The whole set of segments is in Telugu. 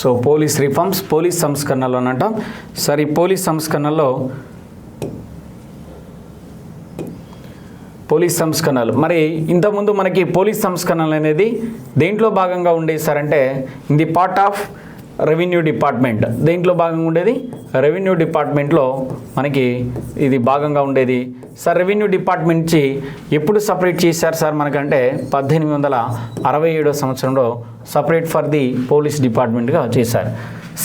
సో పోలీస్ రిఫార్మ్స్ పోలీస్ సంస్కరణలు అన్నట సరే ఈ పోలీస్ సంస్కరణలో పోలీస్ సంస్కరణలు. మరి ఇంతకుముందు మనకి పోలీస్ సంస్కరణలు అనేది దేంట్లో భాగంగా ఉండేది సార్ అంటే in the part of revenue department. దేంట్లో భాగంగా ఉండేది? రెవెన్యూ డిపార్ట్మెంట్లో మనకి ఇది భాగంగా ఉండేది. సార్ రెవెన్యూ డిపార్ట్మెంట్ నుంచి ఎప్పుడు సపరేట్ చేశారు సార్ మనకంటే? పద్దెనిమిది వందల అరవై ఏడో సంవత్సరంలో సపరేట్ ఫర్ ది పోలీస్ డిపార్ట్మెంట్గా చేశారు.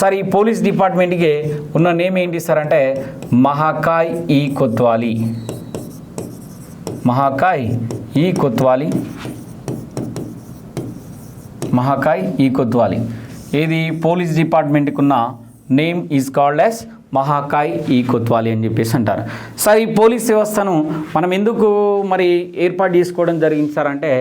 సార్ ఈ పోలీస్ డిపార్ట్మెంట్కి ఉన్న నేమ్ ఏంటి సార్ అంటే మహాకాయ్ ఈ కొత్వాలి. మహాకాయ్ ఈ కొత్వాలి. మహాకాయ్ ఈ కొత్వాలి. ఏది? పోలీస్ డిపార్ట్మెంట్కి ఉన్న నేమ్ ఈజ్ కాల్డ్ యాజ్ మహాకాయ్ ఈ కొత్వాలి అని చెప్పేసి అంటారు. సార్ ఈ పోలీస్ వ్యవస్థను మనం ఎందుకు మరి ఏర్పాటు చేసుకోవడం జరిగింది సార్ అంటే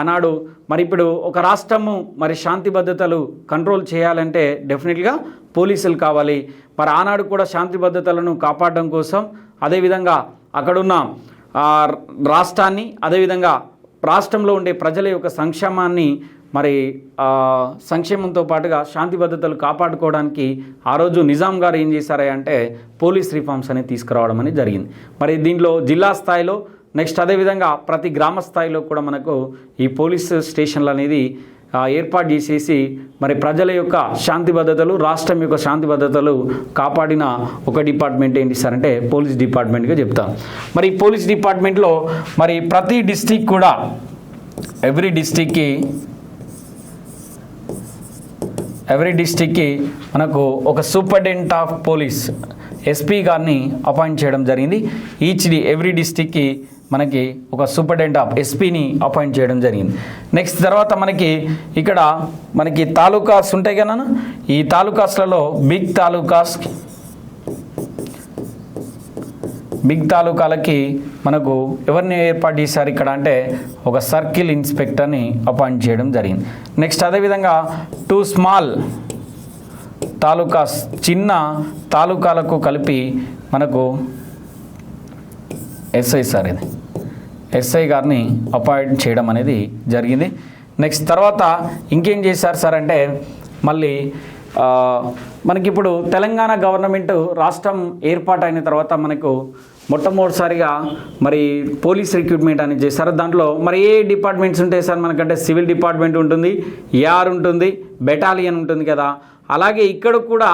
ఆనాడు మరి ఇప్పుడు ఒక రాష్ట్రము మరి శాంతి భద్రతలు కంట్రోల్ చేయాలంటే డెఫినెట్గా పోలీసులు కావాలి. మరి ఆనాడు కూడా శాంతి భద్రతలను కాపాడడం కోసం అదేవిధంగా అక్కడున్న రాష్ట్రాన్ని అదేవిధంగా రాష్ట్రంలో ఉండే ప్రజల యొక్క సంక్షేమాన్ని మరి సంక్షేమంతో పాటుగా శాంతి భద్రతలు కాపాడుకోవడానికి ఆ రోజు నిజాం గారు ఏం చేశారా అంటే పోలీస్ రిఫార్మ్స్ అనేది తీసుకురావడం అనేది జరిగింది. మరి దీంట్లో జిల్లా స్థాయిలో నెక్స్ట్ అదేవిధంగా ప్రతి గ్రామ స్థాయిలో కూడా మనకు ఈ పోలీస్ స్టేషన్లు అనేది ఏర్పాటు చేసేసి మరి ప్రజల యొక్క శాంతి భద్రతలు రాష్ట్రం యొక్క శాంతి భద్రతలు కాపాడిన ఒక డిపార్ట్మెంట్ ఏంటి సార్ అంటే పోలీస్ డిపార్ట్మెంట్గా చెప్తాం. మరి పోలీస్ డిపార్ట్మెంట్లో మరి ప్రతి డిస్టిక్ కూడా ఎవ్రీ డిస్టిక్కి ఎవ్రీ డిస్టిక్కి మనకు ఒక సూపరింటెండెంట్ ఆఫ్ పోలీస్ ఎస్పీ గారిని అపాయింట్ చేయడం జరిగింది. ఈచ్ డి ఎవ్రీ డిస్టిక్కి మనకి ఒక సూపరింటెండెంట్ ఆఫ్ ఎస్పీని అపాయింట్ చేయడం జరిగింది. నెక్స్ట్ తర్వాత మనకి ఇక్కడ మనకి తాలూకాస్ ఉంటాయి కదా ఈ తాలూకాస్లలో బిగ్ తాలూకాస్ బిగ్ తాలూకాలకి మనకు ఎవరిని ఏర్పాటు చేశారు ఇక్కడ అంటే ఒక సర్కిల్ ఇన్స్పెక్టర్ని అపాయింట్ చేయడం జరిగింది. నెక్స్ట్ అదేవిధంగా టూ స్మాల్ తాలూకాస్ చిన్న తాలూకాలకు కలిపి మనకు ఎస్ఐ సార్ ఇది. ఎస్ఐ గారిని అపాయింట్ చేయడం అనేది జరిగింది. నెక్స్ట్ తర్వాత ఇంకేం చేశారు సార్ అంటే మళ్ళీ మనకిప్పుడు తెలంగాణ గవర్నమెంట్ రాష్ట్రం ఏర్పాటైన తర్వాత మనకు మొట్టమొదటిసారిగా మరి పోలీస్ రిక్రూట్మెంట్ అనేది చేస్తారు దాంట్లో మరి ఏ డిపార్ట్మెంట్స్ ఉంటాయి సార్? మనకంటే సివిల్ డిపార్ట్మెంట్ ఉంటుంది ఏఆర్ ఉంటుంది బెటాలియన్ ఉంటుంది కదా. అలాగే ఇక్కడ కూడా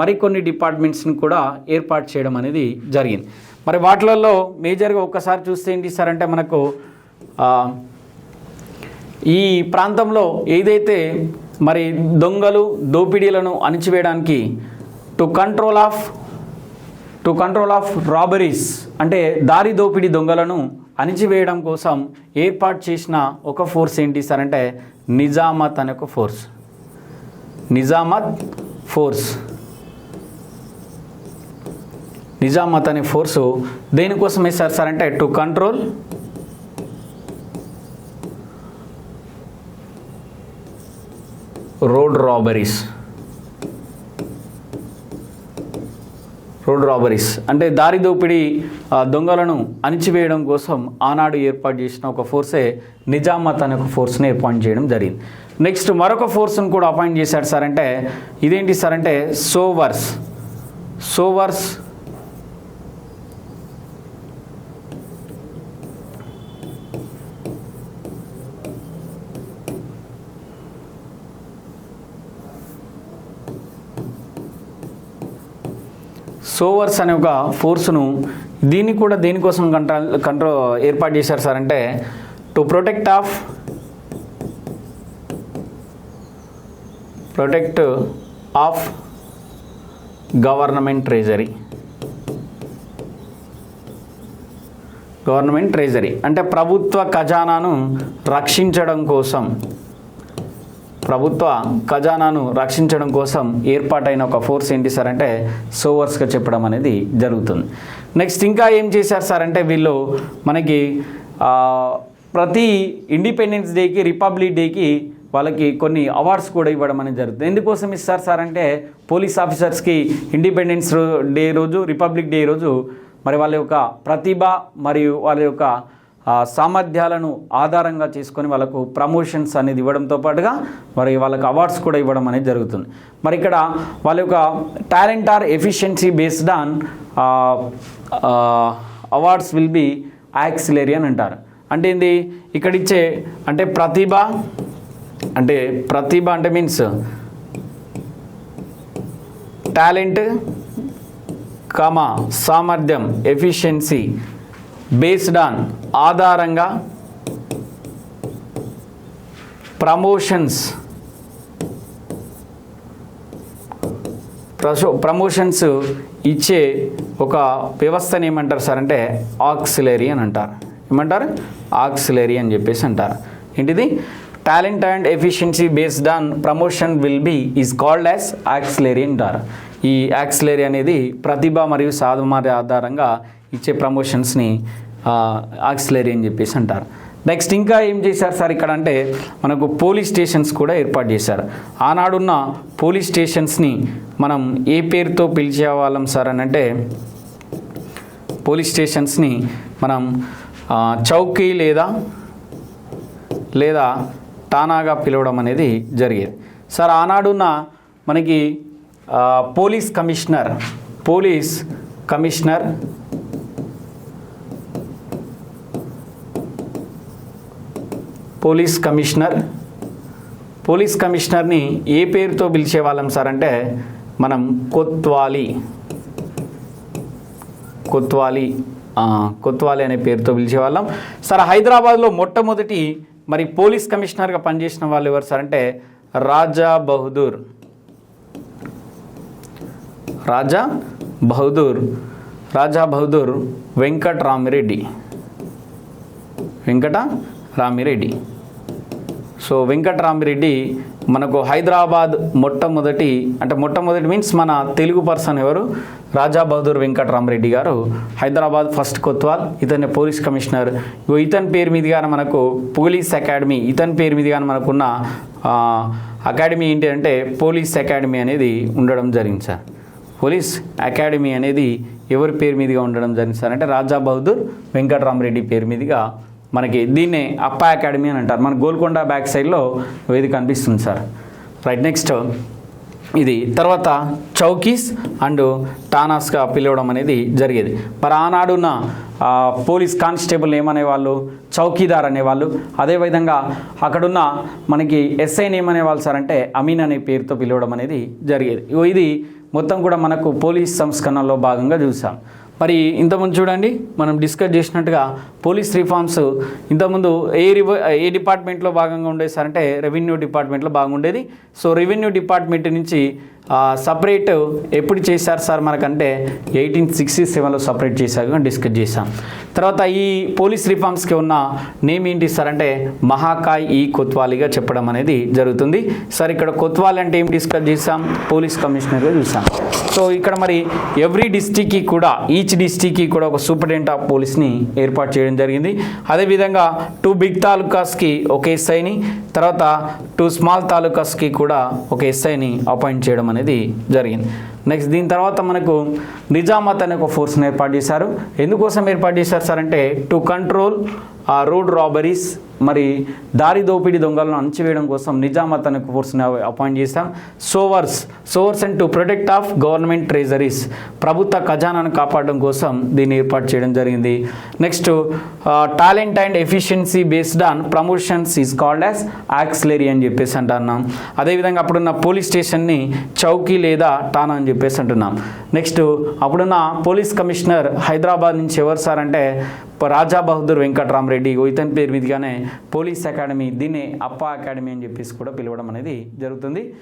మరికొన్ని డిపార్ట్మెంట్స్ని కూడా ఏర్పాటు చేయడం అనేది జరిగింది. మరి వాటిలలో మేజర్గా ఒక్కసారి చూస్తే ఏంటి సార్ అంటే మనకు ఈ ప్రాంతంలో ఏదైతే మరి దొంగలు దోపిడీలను అణిచివేయడానికి to control of to control of robberies అంటే దారి దోపిడీ దొంగలను అణిచివేయడం కోసం ఏర్పాటు చేసిన ఒక ఫోర్స్ ఏంటి సార్ అంటే నిజామత్ అనే ఒక ఫోర్స్. నిజామత్ ఫోర్స్. నిజామత్ అనే ఫోర్సు దేనికోసం వేశారు సార్ అంటే to control road robberies. Road robberies. అంటే దారి దోపిడీ దొంగలను అణిచివేయడం కోసం ఆనాడు ఏర్పాటు చేసిన ఒక ఫోర్సే నిజామత్ అనే ఒక ఫోర్స్ని అపాయింట్ చేయడం జరిగింది. నెక్స్ట్ మరొక ఫోర్స్ను కూడా అపాయింట్ చేశాడు సార్ అంటే ఇదేంటి సార్ అంటే సోవర్స్. సోవర్స్ సోవర్స్ అనే ఒక ఫోర్స్ను దీన్ని కూడా దేనికోసం కంట్రోల్ కంట్రోల్ ఏర్పాటు చేశారు సార్ అంటే to protect of protect of government treasury government treasury అంటే ప్రభుత్వ ఖజానాను రక్షించడం కోసం. ప్రభుత్వ ఖజానాను రక్షించడం కోసం ఏర్పాటైన ఒక ఫోర్స్ ఏంటి సార్ అంటే సోవర్స్గా చెప్పడం అనేది జరుగుతుంది. నెక్స్ట్ ఇంకా ఏం చేశారు సార్ అంటే వీళ్ళు మనకి ప్రతి ఇండిపెండెన్స్ డేకి రిపబ్లిక్ డేకి వాళ్ళకి కొన్ని అవార్డ్స్ కూడా ఇవ్వడం అనేది జరుగుతుంది. ఎందుకోసం ఇస్తారు సార్ అంటే పోలీస్ ఆఫీసర్స్కి ఇండిపెండెన్స్ డే రోజు రిపబ్లిక్ డే రోజు మరి వాళ్ళ యొక్క ప్రతిభ మరియు వాళ్ళ యొక్క సామర్థ్యాలను ఆధారంగా చేసుకొని వాళ్ళకు ప్రమోషన్స్ అనేది ఇవ్వడంతో పాటుగా మరి వాళ్ళకి అవార్డ్స్ కూడా ఇవ్వడం అనేది జరుగుతుంది. మరి ఇక్కడ వాళ్ళ యొక్క talent or efficiency based on awards will be auxiliary అని అంటారు. అంటే ఏంది? ఇక్కడ ఇచ్చే అంటే ప్రతిభ అంటే ప్రతిభ అంటే మీన్స్ టాలెంట్ కామా సామర్థ్యం ఎఫిషియన్సీ బేస్డ్ ఆన్ ఆధారంగా ప్రమోషన్స్ ప్రసో ప్రమోషన్స్ ఇచ్చే ఒక వ్యవస్థని ఏమంటారు సార్ అంటే ఆక్సిలరీ అని అంటారు. ఏమంటారు? ఆక్సిలరీ అని చెప్పేసి అంటారు. ఏంటిది? Talent and efficiency based on promotion will be is called as auxiliary అంటారు. ఈ యాక్సిలరీ అనేది ప్రతిభ మరియు సాధమారి ఆధారంగా ఇచ్చే ప్రమోషన్స్ని ఆక్సిలరీ అని చెప్పేసి అంటారు. నెక్స్ట్ ఇంకా ఏం చేశారు సార్ ఇక్కడ అంటే మనకు పోలీస్ స్టేషన్స్ కూడా ఏర్పాటు చేశారు. ఆనాడున్న పోలీస్ స్టేషన్స్ని మనం ఏ పేరుతో పిలిచేవాళ్ళం సార్ అని అంటే పోలీస్ స్టేషన్స్ని మనం చౌకీ లేదా లేదా తానాగా పిలవడం అనేది జరిగేది. సార్ ఆనాడున్న మనకి police commissioner police commissioner police commissioner. Police కమిషనర్ని ఏ పేరుతో పిలిచేవాళ్ళం సార్ అంటే మనం కొత్వాలి. కొత్వాలి. కొత్వాలి అనే పేరుతో పిలిచేవాళ్ళం. సార్ హైదరాబాద్లో మొట్టమొదటి మరి పోలీస్ కమిషనర్గా పనిచేసిన వాళ్ళు ఎవరు సార్ అంటే రాజా బహదూర్. రాజా బహదూర్. రాజా బహదూర్ వెంకట రామిరెడ్డి వెంకట రామిరెడ్డి. సో వెంకటరామిరెడ్డి మనకు హైదరాబాద్ మొట్టమొదటి అంటే మొట్టమొదటి మీన్స్ మన తెలుగు పర్సన్ ఎవరు? రాజా బహదూర్ వెంకటరామరెడ్డి గారు. హైదరాబాద్ ఫస్ట్ కొత్వాల్ ఇతని పోలీస్ కమిషనర్. ఇగో ఇతని పేరు మీదుగానే మనకు పోలీస్ అకాడమీ ఇతని పేరు మీదుగానే మనకున్న అకాడమీ ఏంటి అంటే పోలీస్ అకాడమీ అనేది ఉండడం జరిగింది సార్. పోలీస్ అకాడమీ అనేది ఎవరి పేరు మీదుగా ఉండడం జరిగింది సార్ అంటే రాజా బహదూర్ వెంకటరామరెడ్డి పేరు మీదుగా మనకి దీన్నే అప్ప అకాడమీ అని అంటారు. మన గోల్కొండ బ్యాక్ సైడ్లో ఇది కనిపిస్తుంది సార్. రైట్ నెక్స్ట్ ఇది తర్వాత చౌకీస్ అండ్ టానాస్గా పిలవడం అనేది జరిగేది. మరి ఆనాడున్న పోలీస్ కానిస్టేబుల్ ఏమనేవాళ్ళు? చౌకీదార్ అనేవాళ్ళు. అదేవిధంగా అక్కడున్న మనకి ఎస్ఐని ఏమనేవాళ్ళు సార్ అంటే అమీన్ అనే పేరుతో పిలవడం అనేది జరిగేది. ఇది మొత్తం కూడా మనకు పోలీస్ సంస్కరణలో భాగంగా చూసాం. మరి ఇంతకుముందు చూడండి మనం డిస్కస్ చేసినట్టుగా పోలీస్ రిఫార్మ్స్ ఇంతకుముందు ఏ రివ ఏ డిపార్ట్మెంట్లో భాగంగా ఉండేది సార్ అంటే రెవెన్యూ డిపార్ట్మెంట్లో బాగుండేది సో రెవెన్యూ డిపార్ట్మెంట్ నుంచి సపరేట్ ఎప్పుడు చేశారు సార్ మనకంటే? ఎయిటీన్ సిక్స్టీ సెవెన్లో సపరేట్ చేశాక డిస్కస్ చేశాం. తర్వాత ఈ పోలీస్ రిఫార్మ్స్కి ఉన్న నేమ్ ఏంటి సార్ అంటే మహాకాయ్ ఈ కొత్వాలిగా చెప్పడం అనేది జరుగుతుంది. సార్ ఇక్కడ కొత్వాలి అంటే ఏం డిస్కస్ చేసాం పోలీస్ కమిషనర్గా చూసాం సో ఇక్కడ మరి ఎవ్రీ డిస్టిక్కి కూడా ఈచ్ డిస్టిక్కి కూడా ఒక సూపరింటెండెంట్ ఆఫ్ పోలీస్ని ఏర్పాటు చేయడం జరిగింది. అదేవిధంగా టూ బిగ్ తాలూకాస్కి ఒక ఎస్ఐని తర్వాత టూ స్మాల్ తాలూకాస్కి కూడా ఒక ఎస్ఐని అపాయింట్ చేయడం అనేది జరిగింది. నెక్స్ట్ దీని తర్వాత మనకు నిజామత్ అనే ఒక ఫోర్స్ని ఏర్పాటు చేశారు. ఎందుకోసం ఏర్పాటు చేశారు సార్ అంటే టు కంట్రోల్ ఆ రోడ్ రాబరీస్ మరి దారి దోపిడీ దొంగలను అణచివేయడం కోసం నిజాం అనే ఫోర్స్ని అపాయింట్ చేశాం. సోవర్స్ సోవర్స్ and to protect of government treasuries ప్రభుత్వ ఖజానాను కాపాడడం కోసం దీన్ని ఏర్పాటు చేయడం జరిగింది. Next talent and efficiency based on promotions is called as auxiliary అని చెప్పేసి అంటున్నాం. అదేవిధంగా అప్పుడున్న పోలీస్ స్టేషన్ని చౌకీ లేదా టానా అని చెప్పేసి అంటున్నాం. నెక్స్ట్ అప్పుడున్న పోలీస్ కమిషనర్ హైదరాబాద్ నుంచి ఎవరు సార్ అంటే రాజా బహదూర్ వెంకటరామరెడ్డి ఇతని పేరు మీదుగానే పోలీస్ అకాడమీ దీన్ని అప్ప అకాడమీ అని చెప్పేసి కూడా పిలవడం అనేది జరుగుతుంది.